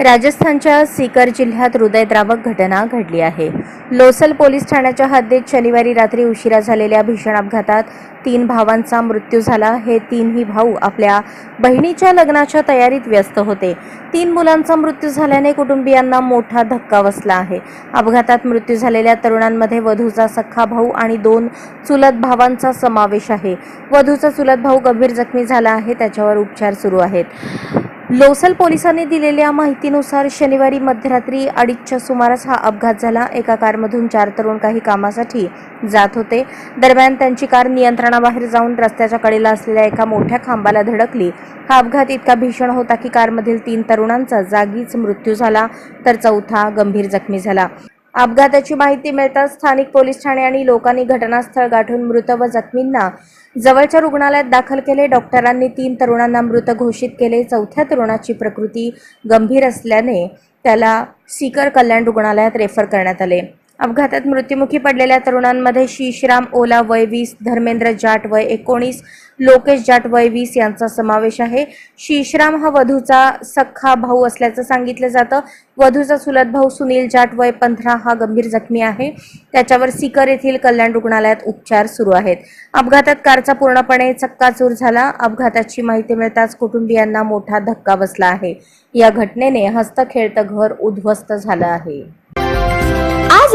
राजस्थानच्या सीकर जिल्ह्यात हृदयद्रावक घटना घडली आहे. लोसल पोलीस ठाण्याच्या हद्दीत शनिवारी रात्री उशिरा झालेल्या भीषण अपघातात तीन भावांचा मृत्यू झाला. हे तीनही भाऊ आपल्या बहिणीच्या लग्नाच्या तयारीत व्यस्त होते. तीन मुलांचा मृत्यू झाल्याने कुटुंबियांना मोठा धक्का बसला आहे. अपघातात मृत्यू झालेल्या तरुणांमध्ये वधूचा सख्खा भाऊ आणि दोन चुलत भावांचा समावेश आहे. वधूचा चुलत भाऊ गंभीर जखमी झाला आहे. त्याच्यावर उपचार सुरू आहेत. लोसल पोलिसांनी दिलेल्या माहितीनुसार शनिवारी मध्यरात्री अडीचच्या सुमारास हा अपघात झाला. एका कारमधून चार तरुण काही कामासाठी जात होते. दरम्यान त्यांची कार नियंत्रणाबाहेर जाऊन रस्त्याच्या कडेला असलेल्या एका मोठ्या खांबाला धडकली. हा अपघात इतका भीषण होता की कारमधील तीन तरुणांचा जागीच मृत्यू झाला तर चौथा गंभीर जखमी झाला. अपघाताची माहिती मिळताच स्थानिक पोलीस ठाणे आणि लोकांनी घटनास्थळ गाठून मृत व जखमींना जवळच्या रुग्णालयात दाखल केले. डॉक्टरांनी तीन तरुणांना मृत घोषित केले. चौथ्या तरुणाची प्रकृती गंभीर असल्याने त्याला सीकर कल्याण रुग्णालयात रेफर करण्यात आले. अपघातात मृत्युमुखी पडलेल्या तरुणांमध्ये शीशराम ओला वय वीस धर्मेंद्र जाट वय एकोणीस लोकेश जाट वय वीस यांचा समावेश आहे. शीशराम हा वधूचा सख्खा भाऊ असल्याचं सांगितलं जातं. वधूचा चुलत भाऊ सुनील जाट वय पंधरा हा गंभीर जखमी आहे. त्याच्यावर सीकर येथील कल्याण रुग्णालयात उपचार सुरू आहेत. अपघातात कारचा पूर्णपणे चक्काचूर झाला. अपघाताची माहिती मिळताच कुटुंबियांना मोठा धक्का बसला आहे. या घटनेने हस्तखेळतं घर उद्ध्वस्त झालं आहे.